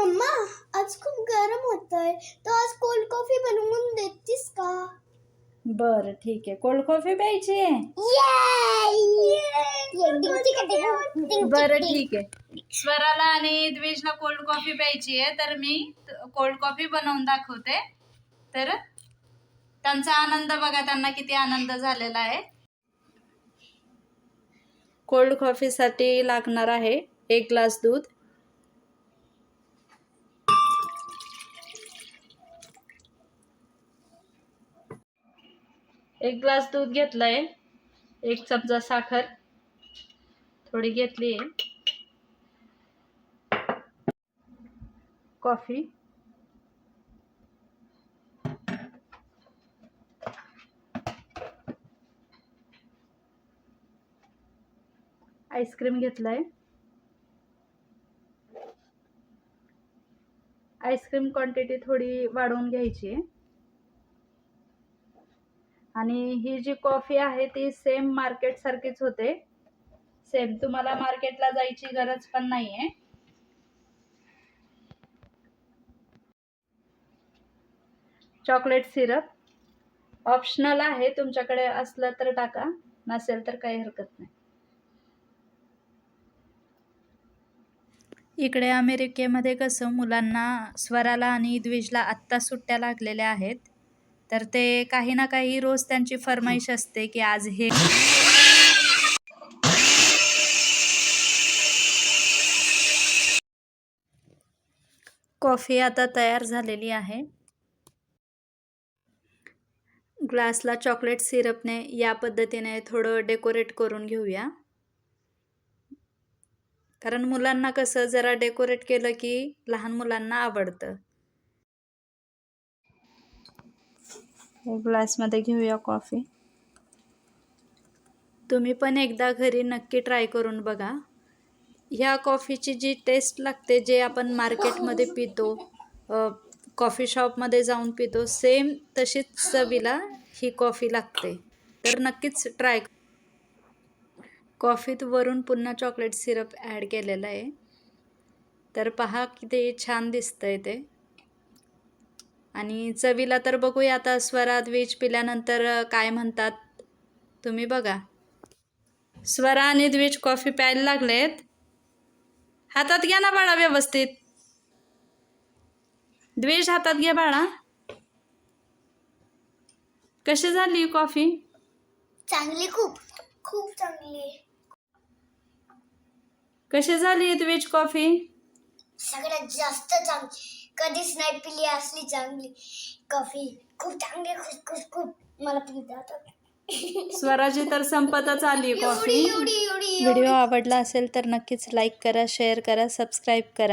Mamma आज खूप गरम होतंय. तर आज कोल्ड कॉफी बनवून देतीस का? बरं ठीक आहे. कोल्ड कॉफी प्यायची आहे? बरं ठीक आहे. स्वराला आणि द्वेषला कोल्ड कॉफी प्यायची आहे. तर मी कोल्ड कॉफी बनवून दाखवते. तर त्यांचा आनंद बघा त्यांना किती आनंद झालेला आहे. कोल्ड कॉफीसाठी लागणार आहे एक ग्लास दूध. एक ग्लास दूध घेतलंय. एक चमचा साखर थोडी घेतली आहे. कॉफी. आईस्क्रीम घेतलाय. आईस्क्रीम क्वांटिटी थोडी वाढवून घ्यायची आहे. आणि ही जी कॉफी आहे ती सेम मार्केट सारखीच होते. सेम तुम्हाला मार्केटला जायची गरज पण नाही आहे चॉकलेट सिरप. ऑप्शनल आहे तुमच्याकडे असलं तर टाका नसेल तर काही हरकत नाही. इकडे अमेरिकेमध्ये कसं मुलांना स्वराला आणि द्विजला आत्ता सुट्ट्या लागलेल्या आहेत. तर ते काही ना काही रोज त्यांची फरमाईश असते की आज हे कॉफी आता तयार झालेली आहे. ग्लासला चॉकलेट सिरपने या पद्धतीने थोडं डेकोरेट करून घेऊया. कारण मुलांना कसं जरा डेकोरेट केलं की लहान मुलांना आवडतं. ग्लासमध्ये घेऊया कॉफी. तुम्ही पण एकदा घरी नक्की ट्राय करून बघा. ह्या कॉफीची जी टेस्ट लागते जे आपण मार्केटमध्ये पितो कॉफी शॉपमध्ये जाऊन पितो सेम तशीच चवीला ही कॉफी लागते. तर नक्कीच ट्राय कॉफीत वरून पुन्हा चॉकलेट सिरप ॲड केलेला आहे. तर पहा किती छान दिसतंय ते. आणि चवीला तर बघूया आता स्वरात वीज पिल्यानंतर काय म्हणतात? तुम्ही बघा. स्वरा आणि द्विज कॉफी प्यायला लागलेत. हातात घ्या ना बाळा व्यवस्थित. द्वेष हातात घ्या बाळा. कशी झाली कॉफी? चांगली खूप खूप चांगली. कशी झाली द्विज कॉफी? सगळ्यात जास्त चांगली. कधीच नाही पिली असली चांगली. कॉफी खूप चांगली खूप खूप खूप. मला पिता आता. स्वराची तर संपतच आली कॉफी एवढी एवढी व्हिडिओ आवडला असेल तर नक्कीच लाईक करा शेअर करा सबस्क्राईब करा.